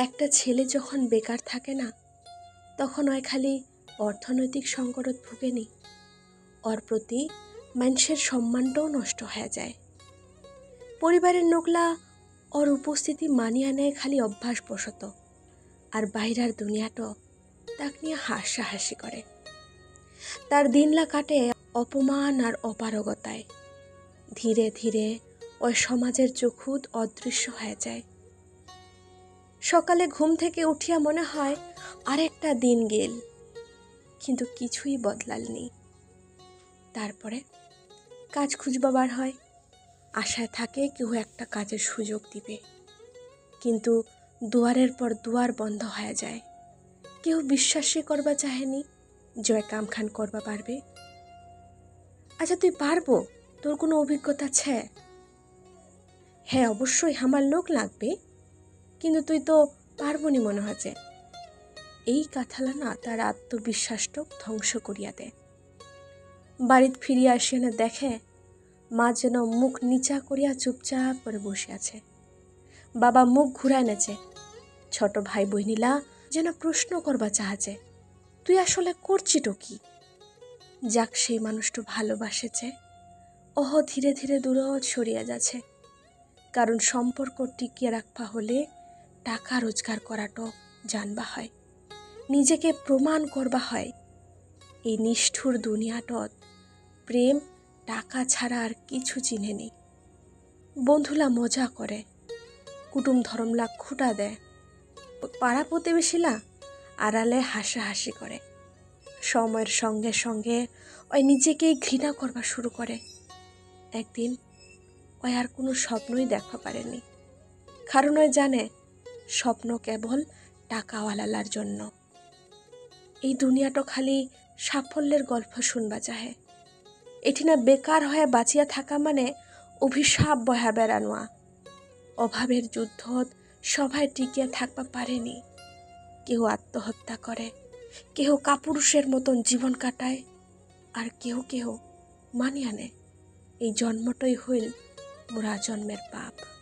একটা ছেলে যখন বেকার থাকে না, তখন ওই খালি অর্থনৈতিক সংকটত ভুগেনি ওর প্রতি মানুষের সম্মানটাও নষ্ট হয়ে যায়। পরিবারের নোকলা ওর উপস্থিতি মানিয়ে নেয় খালি অভ্যাসবশত। আর বাইরের দুনিয়াটো তাক নিয়ে হাসাহাসি করে। তার দিনলা কাটে অপমান আর অপারগতায়। ধীরে ধীরে ওই সমাজের চোখুদ অদৃশ্য হয়ে যায়। সকালে ঘুম থেকে উঠিয়া মনে হয় আরেকটা দিন গেল, কিন্তু কিছুই বদলালনি তারপরে কাজ খুঁজবাবার হয়, আশায় থাকে কেউ একটা কাজের সুযোগ দিবে, কিন্তু দুয়ারের পর দুয়ার বন্ধ হয়ে যায়। কেউ বিশ্বাসই করবা চাহেনি জয় কামখান করবা পারবে। আচ্ছা তুই পারব? তোর কোনো অভিজ্ঞতা আছে? হ্যাঁ অবশ্যই। আমার লোক লাগবে। কিন্তু তুই তো পারব নি মনে হচ্ছে। এই কাথালা না তার আত্মবিশ্বাসটা ধ্বংস করিয়া দেয়। বাড়িতে ফিরিয়া আসিয়া না দেখে, মা যেন মুখ নিচা করিয়া চুপচাপ করে বসে আছে। বাবা মুখ ঘুরায় নেছে। ছোট ভাই বহিনীলা যেন প্রশ্ন করবা চাহাছে, তুই আসলে করছিটো কি? যাক, সেই মানুষটা ভালোবাসেছে। ওহ ধীরে ধীরে দূরত সরিয়া যাচ্ছে। কারণ সম্পর্ক টিকিয়ে রাখবা হলে টাকা রোজগার করাটো জানবা হয়। নিজেকে প্রমাণ করবা হয়। এই নিষ্ঠুর দুনিয়াটত প্রেম, টাকা ছাড়া আর কিছু চিনে নেই। বন্ধুলা মজা করে, কুটুম ধরমলা খুঁটা দেয়। পাড়া প্রতিবেশীলা আড়ালে হাসাহাসি করে। সময়ের সঙ্গে সঙ্গে ওই নিজেকেই ঘৃণা করবা শুরু করে। একদিন ওই আর কোনো স্বপ্নই দেখা পারেনি। কারণ ওই জানে স্বপ্ন কেবল টাকাওয়ালালার জন্য। এই দুনিয়াটা খালি সাফল্যের গল্প শুনবা চাহে। এটি না বেকার হয়ে বাঁচিয়া থাকা মানে অভিশাপ বয়া বেড়ানোয়া। অভাবের যুদ্ধ সবাই টিকিয়া থাকবা পারেনি। কেউ আত্মহত্যা করে, কেহ কাপুরুষের মতন জীবন কাটায়, আর কেউ কেহ মানিয়া নেয়। এই জন্মটাই হইল মোরা জন্মের পাপ।